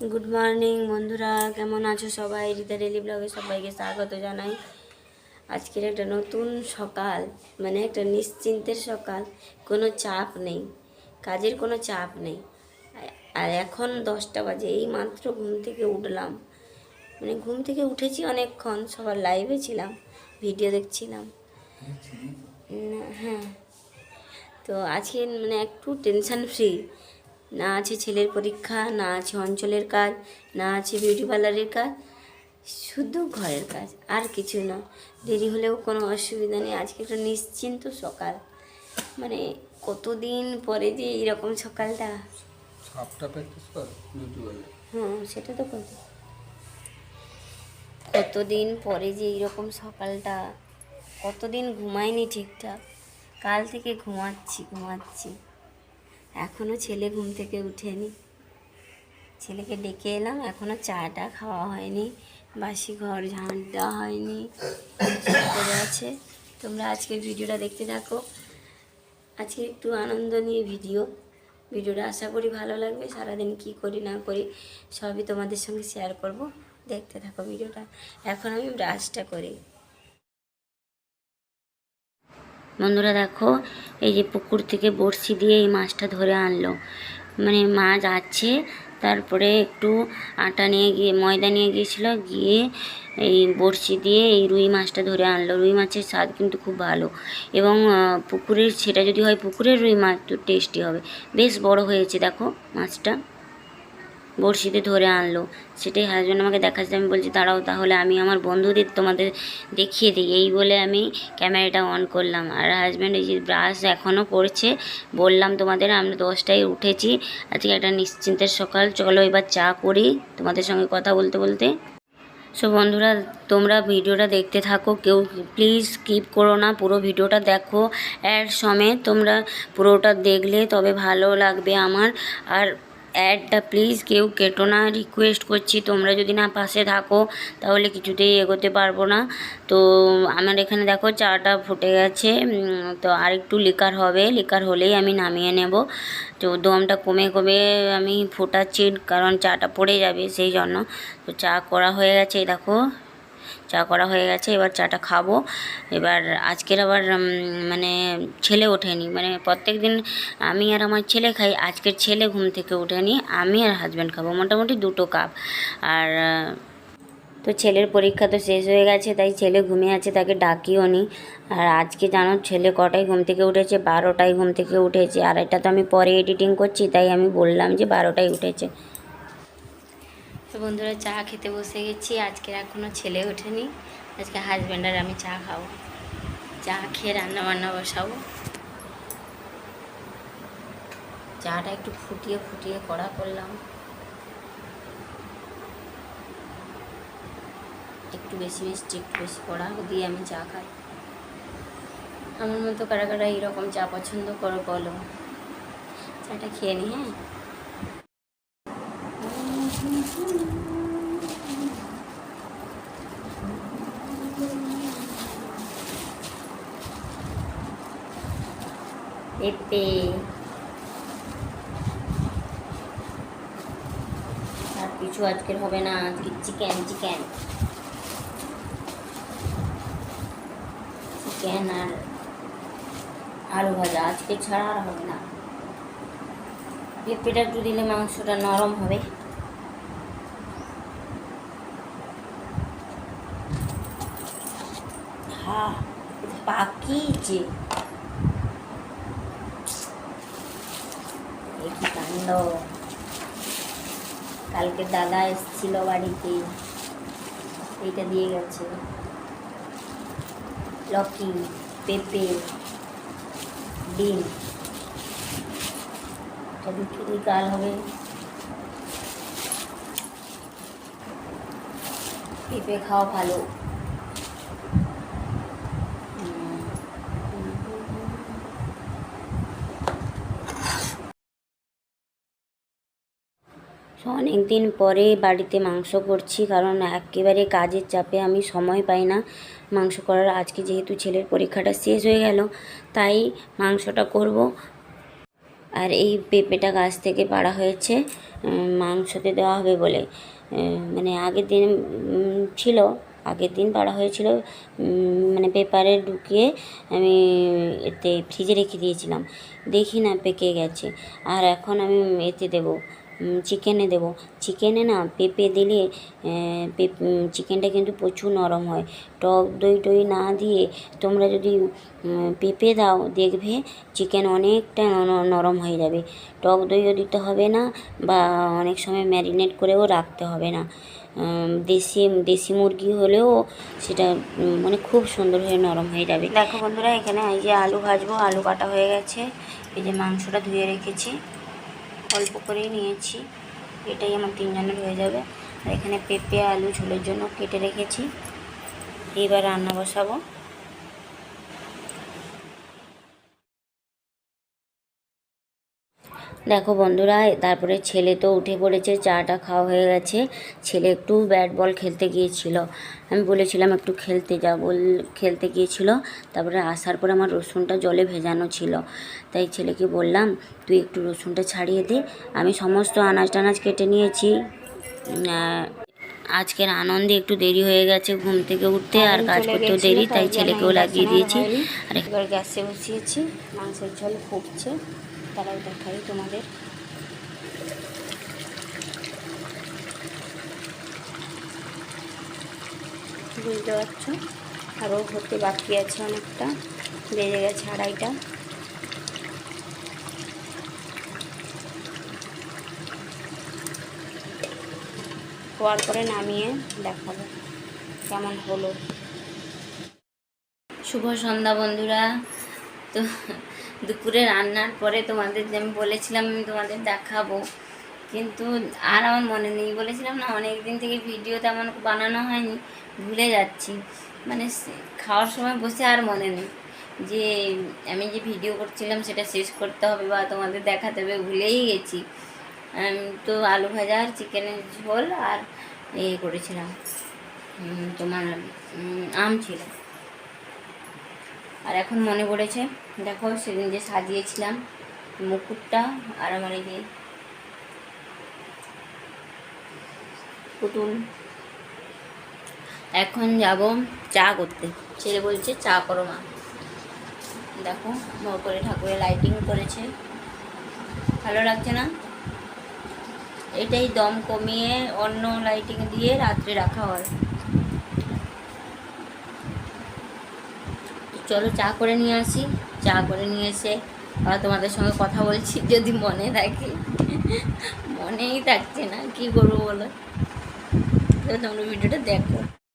Good morning বন্ধুরা। কেমন আছো সবাই? রিতা ডেলি ব্লগে সবাইকে স্বাগত জানাই। আজকের একটা নতুন সকাল মানে একটা নিশ্চিন্তের সকাল। কোনো চাপ নেই। কাজের কোনো চাপ নেই। আর- এখন দশটা বাজে এই মাত্র ঘুম থেকে উঠলাম। মানে ঘুম থেকে উঠেছি অনেকক্ষণ সবার লাইভে ছিলাম ভিডিও দেখছিলাম। হ্যাঁ। তো আজকে মানে একটু টেনশন ফ্রি না আছে ছেলের পরীক্ষা না আছে অঞ্চলের কাজ না আছে বিউটি পার্লারের কাজ শুধু ঘরের কাজ আর কিছু না। দেরি হলেও কোনো অসুবিধা নেই। আজকে একটা নিশ্চিন্ত সকাল। মানে কতদিন পরে যে এইরকম সকালটা? হ্যাঁ সেটা তো কথা কতদিন পরে যে এইরকম সকালটা? কতদিন ঘুমাইনি ঠিকঠাক? কাল থেকে ঘুমাচ্ছি ঘুমাচ্ছি। এখনও ছেলে ঘুম থেকে উঠেনি। ছেলেকে ডেকে এলাম এখনও চাটা খাওয়া হয়নি, বাসি ঘর ঝাঁট দেওয়া হয়নি করে আছে। তোমরা আজকের ভিডিওটা দেখতে থাকো। আজকে একটু আনন্দ নিয়ে ভিডিও। ভিডিওটা আশা করি ভালো লাগবে, সারাদিন কি করি না করি সবই তোমাদের সঙ্গে শেয়ার করব। দেখতে থাকো ভিডিওটা। এখন আমি ব্রাশটা করি। বন্ধুরা দেখো, এই যে পুকুর থেকে বড়শি দিয়ে এই মাছটা ধরে আনলো। মানে মাছ আছে তারপরে একটু আটা নিয়ে গিয়ে, ময়দা নিয়ে গিয়েছিল, গিয়ে এই বড়শি দিয়ে এই রুই মাছটা ধরে আনলো। রুই মাছের স্বাদ কিন্তু খুব ভালো। এবং পুকুরের, সেটা যদি হয় পুকুরের রুই মাছ, তো টেস্টি হবে। বেশ বড় হয়েছে, দেখো মাছটা। বড়শিতে ধরে আনলো। সেটাই হাজব্যান্ড আমাকে দেখাচ্ছে। আমি বলছি, দাঁড়াও তাহলে আমি আমার বন্ধুদের তোমাদের দেখিয়ে দিই। এই বলে আমি ক্যামেরাটা অন করলাম। আর হাজব্যান্ড এই যে ব্রাশ এখনও করছে বললাম তোমাদের আমরা দশটায় উঠেছি। আজকে একটা নিশ্চিন্তের সকাল। চলো এবার চা করি তোমাদের সঙ্গে কথা বলতে বলতে। সো বন্ধুরা, তোমরা ভিডিওটা দেখতে থাকো। কেউ প্লিজ স্কিপ করো না। পুরো ভিডিওটা দেখো। অ্যাড সমেত তোমরা পুরোটা দেখলে তবে ভালো লাগবে আমার। আর অ্যাডটা প্লিজ কেউ কেটো না রিকোয়েস্ট করছি। তোমরা যদি না পাশে থাকো, তাহলে কিছুতেই এগোতে পারব না। তো, আমার এখানে দেখো চাটা ফুটে গেছে। তো আরেকটু লিকার হবে। লিকার হলেই আমি নামিয়ে নেব। তো দমটা কমে কমে আমি ফোটাচ্ছি, কারণ চাটা পড়ে যাবে সেই জন্য। তো চা করা হয়ে গেছে দেখো। চা করা হয়ে গেছে, এবার চাটা খাব। এবার আজকের আবার মানে ছেলে ওঠেনি। মানে প্রত্যেক দিন আমি আর আমার ছেলে খাই, আজকের ছেলে ঘুম থেকে ওঠেনি আমি আর হাজব্যান্ড খাব, মোটামুটি দুটো কাপ আর, তো ছেলের পরীক্ষা তো শেষ হয়ে গেছে, তাই ছেলে ঘুমিয়ে আছে, তাকে ডাকিও নি। আর আজকে জানো, ছেলে কটায় ঘুম থেকে উঠেছে? বারোটায় ঘুম থেকে উঠেছে। আর এটা তো আমি পরে এডিটিং করছি, তাই আমি বললাম যে বারোটায় উঠেছে। তো বন্ধুরা চা খেতে বসে গেছি। আজকে এখনও ছেলে ওঠেনি। আজকে হাজব্যান্ড আর আমি চা খাব। চা খেয়ে রান্না বান্না বসাবো। চাটা একটু ফুটিয়ে ফুটিয়ে কড়া করলাম। একটু বেশি মিষ্টি, একটু বেশি কড়া দিয়ে আমি চা খাই। আমার মতো কারা কারা এইরকম চা পছন্দ করো বলো। চাটা খেয়ে নি হ্যাঁ? পেঁপে আর কিছু আজকের হবে না, আজকে চিকেন চিকেন চিকেন আর আলু ভাজা, আজকে ছাড়া আর হবে না। পেঁপেটা একটু দিলে মাংসটা নরম হবে। হ্যাঁ পাকিয়েছে এই কি কাণ্ড কালকে দাদা এসেছিল বাড়িতে। এইটা দিয়ে গেছে। লকি, পেঁপে, ডিম। এটা বিক্রি কাল হবে। পেঁপে খাওয়া ভালো হুম। অনেক দিন পরে বাড়িতে মাংস করছি, কারণ একেবারে কাজের চাপে আমি সময় পাই না। মাংস করার আজকে যেহেতু ছেলের পরীক্ষাটা শেষ হয়ে গেল, তাই মাংসটা করব। আর এই পেঁপেটা গাছ থেকে পাড়া হয়েছে মাংসতে দেওয়া হবে বলে। মানে আগের দিন ছিল, আগের দিন পাড়া হয়েছিল মানে পেপারে ঢুকিয়ে আমি এতে ফ্রিজে রেখে দিয়েছিলাম। দেখি না পেকে গেছে, আর এখন আমি এতে দেবো। চিকেনে দেবো। চিকেনে না পেঁপে দিলে চিকেনটা কিন্তু প্রচুর নরম হয়। টক দই টই না দিয়ে তোমরা যদি পেঁপে দাও, দেখবে চিকেন অনেকটা নরম হয়ে যাবে। টক দইও দিতে হবে না বা অনেক সময় ম্যারিনেট করেও রাখতে হবে না। দেশি দেশি মুরগি হলেও সেটা মানে খুব সুন্দর হয়ে নরম হয়ে যাবে। দেখো বন্ধুরা, এখানে এই যে আলু ভাজবো, আলু কাটা হয়ে গেছে। এই যে মাংসটা ধুয়ে রেখেছি। অল্প করেই নিয়েছি। এটাই আমার তিনজনের হয়ে যাবে। আর এখানে পেঁপে, আলু, ঝোলের জন্য কেটে রেখেছি। এবার রান্না বসাবো। দেখো বন্ধুরা তারপরে ছেলে তো উঠে পড়েছে চাটা খাওয়া হয়ে গেছে। ছেলে একটু ব্যাট বল খেলতে গিয়েছিল। আমি বলেছিলাম একটু খেলতে যা বল খেলতে গিয়েছিল। তারপরে আসার পরে আমার রসুনটা জলে ভেজানো ছিল। তাই ছেলেকে বললাম তুই একটু রসুনটা ছাড়িয়ে দে। আমি সমস্ত আনাজ টানাজ কেটে নিয়েছি। আজকের আনন্দে একটু দেরি হয়ে গেছে ঘুম থেকে উঠতে আর কাজ করতেও দেরি তাই ছেলেকেও লাগিয়ে দিয়েছি। আর এবার গ্যাসে বসিয়েছি মাংসের ঝোল ফুটছে। তারাও দেখাই তোমাদের। বুঝতে পারছ? আরও হতে বাকি আছে অনেকটা। বেজে গেছে আড়াইটা। হওয়ার পরে নামিয়ে দেখাবো কেমন হলো। শুভ সন্ধ্যা বন্ধুরা। তো দুপুরে রান্নার পরে তোমাদের আমি বলেছিলাম আমি তোমাদের দেখাবো। কিন্তু আর আমার মনে নেই। বলেছিলাম না অনেক দিন থেকে ভিডিও তেমন বানানো হয়নি। ভুলে যাচ্ছি। মানে খাওয়ার সময় বসে আর মনে নেই যে আমি যে ভিডিও করছিলাম সেটা শেষ করতে হবে বা তোমাদের দেখাতে হবে, ভুলেই গেছি। তো আলু ভাজা আর চিকেনের ঝোল আর এ করেছিলাম। তোমার আম ছিল। আর এখন মনে পড়েছে, দেখো সেদিন যে সাজিয়েছিলাম মুকুটটা আর আমার এই যে পুতুল। এখন যাব চা করতে। ছেলে বলছে চা করো মা। দেখো করে ঠাকুরের লাইটিং করেছে। ভালো লাগছে না? এটাই দম কমিয়ে অন্য লাইটিং দিয়ে রাত্রে রাখা হয়। চলো চা করে নিয়ে আসি। চা করে নিয়ে এসে আবার তোমাদের সঙ্গে কথা বলছি যদি মনে থাকে। মনেই থাকছে না, কি করব বলো? তোমরা ভিডিওটা দেখো।